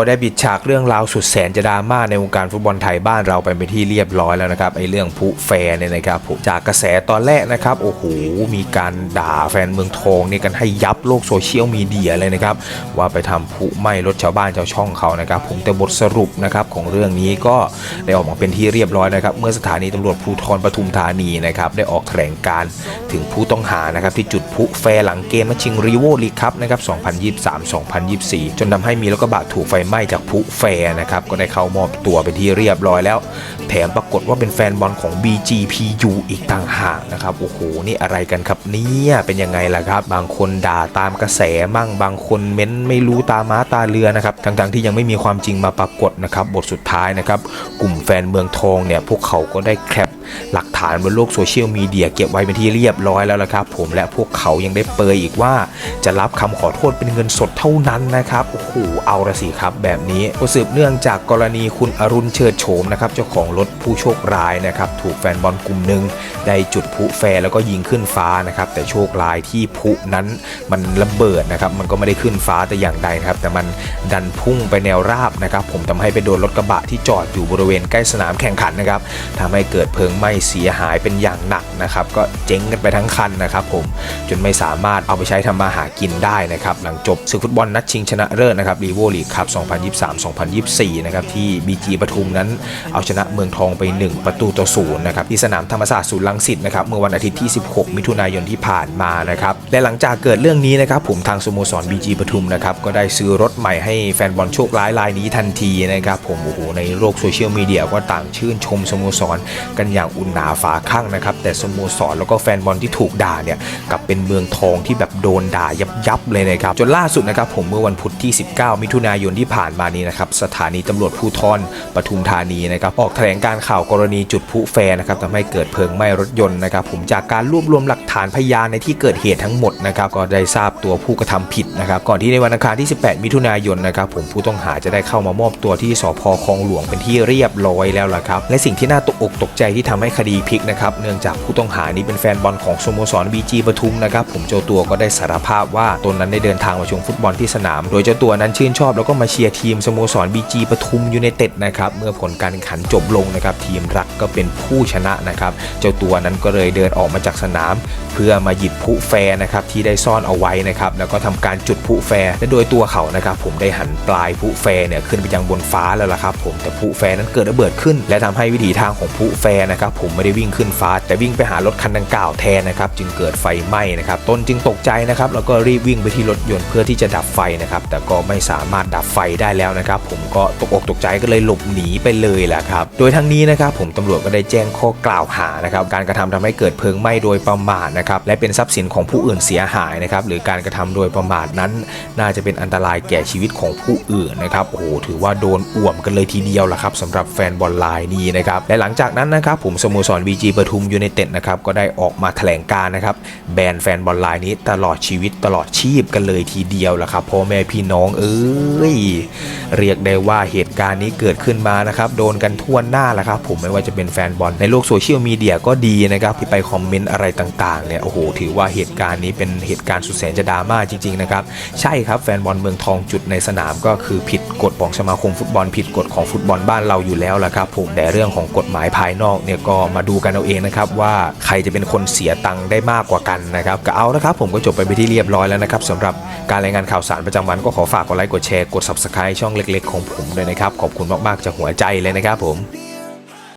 ก็ได้บิดฉากเรื่องราวสุดแสนจะดราม่าในวงการฟุตบอลไทยบ้านเราไปเป็นที่เรียบร้อยแล้วนะครับไอเรื่องผู้แฟนเนี่ยนะครับผมจากกระแสตอนแรกนะครับโอ้โหมีการด่าแฟนเมืองทองเนี่ยกันให้ยับโลกโซเชียลมีเดียเลยนะครับว่าไปทำผู้ไหม้รถชาวบ้านชาวช่องเขานะครับผมแต่บทสรุปนะครับของเรื่องนี้ก็ได้ออกมาเป็นที่เรียบร้อยนะครับเมื่อสถานีตำรวจภูธรปทุมธานีนะครับได้ออกแถลงการถึงผู้ต้องหานะครับที่จุดพลุแฟร์หลังเกมนัดชิงรีโวลีครับนะครับ2023-2024 จนทำให้มีรถกระบะถูกไฟไหม้จากพลุแฟร์นะครับ ก็ได้เข้ามอบตัวเป็นที่เรียบร้อยแล้ว แถมปรากฏว่าเป็นแฟนบอลของ BGPU อีกต่างหากนะครับ โอ้โห นี่อะไรกันครับเนี่ยเป็นยังไงล่ะครับ บางคนด่าตามกระแสมั่ง บางคนเม้นไม่รู้ตาม้าตาเรือนะครับ ทั้งๆที่ยังไม่มีความจริงมาปรากฏนะครับ บทสุดท้ายนะครับ กลุ่มแฟนเมืองทองเนี่ย พวกเขาก็ได้แคปหลักฐานบนโลกโซเชียลมีเดียเก็บไว้เป็นที่เรียบร้อยแล้วละครับ ผมและพวกเขายังได้เปยอีกว่า จะรับคำขอโทษเป็นเงินสดเท่านั้นนะครับ โอ้โห เอาละสิครับแบบนี้ก็สืบเนื่องจากกรณีคุณอรุณเชิดโฉมนะครับเจ้าของรถผู้โชคร้ายนะครับถูกแฟนบอลกลุ่มหนึ่งได้จุดพลุแฟร์แล้วก็ยิงขึ้นฟ้านะครับแต่โชคร้ายที่พลุนั้นมันระเบิดนะครับมันก็ไม่ได้ขึ้นฟ้าแต่อย่างใดครับแต่มันดันพุ่งไปแนวราบนะครับผมทำให้ไปโดนรถกระบะที่จอดอยู่บริเวณใกล้สนามแข่งขันนะครับทำให้เกิดเพลิงไหม้เสียหายเป็นอย่างหนักนะครับก็เจ๊งกันไปทั้งคันนะครับผมจนไม่สามารถเอาไปใช้ทำมาหากินได้นะครับหลังจบศึกฟุตบอลนัดชิงชนะเลิศนะครับรีโวลีกครับ2023-2024 นะครับที่ BG ปทุมนั้นเอาชนะเมืองทองไป 1 ประตูต่อศูนย์นะครับที่สนามธรรมศาสตร์ศูนย์ลังสิตนะครับเมื่อวันอาทิตย์ที่ 16 มิถุนายนที่ผ่านมานะครับและหลังจากเกิดเรื่องนี้นะครับผมทางสโมสร BG ปทุมนะครับก็ได้ซื้อรถใหม่ให้แฟนบอลโชคร้ายรายนี้ทันทีนะครับผมโอ้โหในโลกโซเชียลมีเดียก็ต่างชื่นชมสโมสรกันอย่างอุ่นหนาฝาข้างนะครับแต่สโมสรแล้วก็แฟนบอลที่ถูกด่าเนี่ยกับเป็นเมืองทองที่แบบโดนด่ายับยับๆเลยนะครับจนล่าสุดนะครับผมเมื่อวันพุธที่ 19 มิถุนายนที่ผ่านมานี้นะครับสถานีตำรวจภูธรปทุมธานีนะครับออกแถลงการข่าวกรณีจุดพลุแฟร์นะครับทำให้เกิดเพลิงไหม้รถยนต์นะครับผมจากการรวบรวมหลักฐานพยานในที่เกิดเหตุทั้งหมดนะครับก็ได้ทราบตัวผู้กระทำผิดนะครับก่อนที่ในวันอังคารที่ 18 มิถุนายนนะครับผมผู้ต้องหาจะได้เข้ามามอบตัวที่สพคลองหลวงเป็นที่เรียบร้อยแล้วล่ะครับและสิ่งที่น่าตกอกตกใจที่ทำให้คดีพลิกนะครับเนื่องจากผู้ต้องหานี้เป็นแฟนบอลของสโมสร BG ปทุมนะครับผมเจ้าตัวก็ได้สารภาพว่าตนนั้นได้เดินทางมาชมฟุตบอลที่สนาม โดยเจ้าตัวนั้นชื่นชอบแล้วก็มาเชียร์ทีมสโมสร BG ปทุมยูไนเต็ดนะครับเมื่อผลการแข่งขันจบลงนะครับทีมรักก็เป็นผู้ชนะนะครับเจ้าตัวนั้นก็เลยเดินออกมาจากสนาม เพื่อมาหยิบพลุแฟร์นะครับที่ได้ซ่อนเอาไว้นะครับแล้วก็ทำการจุดพลุแฟร์และโดยตัวเขานะครับผมได้หันปลายพลุแฟร์เนี่ยขึ้นไปยังบนฟ้าแล้วล่ะครับผมแต่พลุแฟร์นั้นเกิดระเบิดขึ้น และทำให้วิถีทางของพลุแฟร์นะครับผมไม่ได้วิ่งขึ้นฟ้า แต่วิ่งไปหารถคันดังกล่าวแทนนะครับจึงเกิดไฟไหม้นะครับตนจึงตกใจนะครับแล้วก็รีบวิ่งไปที่รถยนต์เพื่อที่จะดับไฟนะครับแต่ก็ไม่สามารถดับไฟได้แล้วนะครับผมก็ตกอกตกใจก็เลยหลบหนีไปเลยแหละครับโดยทั้งนี้นะครับผมตำรวจก็ได้แจ้งข้อกล่าวหานะครับการกระทำทำให้เกิดเพลิงไหม้โดยประมาทนะครับและเป็นทรัพย์สินของผู้อื่นเสียหายนะครับหรือการกระทำโดยประมาทนั้น น่าจะเป็นอันตรายแก่ชีวิตของผู้อื่นนะครับโอ้โหถือว่าโดนอ่วมกันเลยทีเดียวละครับสำหรับแฟนบอลไลน์นี้นะครับและหลังจากนั้นนะครับผมสโมสร BG ปทุมยูไนเต็ดนะครับก็ได้ออกมาแถลงการนะครับแบนแฟนบอลไลน์นี้ตลอดชีวิตตลอดชีพกันเลยทีเดียวละครับพ่อแม่พี่น้องเอ้ยเรียกได้ว่าเหตุการณ์นี้เกิดขึ้นมานะครับโดนกันทั่วหน้าและครับผมไม่ว่าจะเป็นแฟนบอลในโลกโซเชียลมีเดียก็ดีนะครับที่ไปคอมเมนต์อะไรต่างๆเนี่ยโอ้โหถือว่าเหตุการณ์นี้เป็นเหตุการณ์สุดแสนจะดราม่าจริงๆนะครับใช่ครับแฟนบอลเมืองทองจุดในสนามก็คือผิดกฎของสมาคมฟุตบอลผิดกฎของฟุตบอลบ้านเราอยู่แล้วละครับผมแต่เรื่องของกฎหมายภายนอกเนี่ยก็มาดูกันเอาเองนะครับว่าใครจะเป็นคนเสียตังค์ได้มากกว่ากันนะครับก็เอาละครับผมก็จบไปไปที่เรียบร้อยแล้วนะครับสำหรับการรายงานข่าวสารประจำวันก็ขอฝากกดไลค์กดแชร์กด s u b s subscribe ช่องเล็ก ๆ ของผมด้วยนะครับ ขอบคุณมาก ๆ จากหัวใจเลยนะครับผม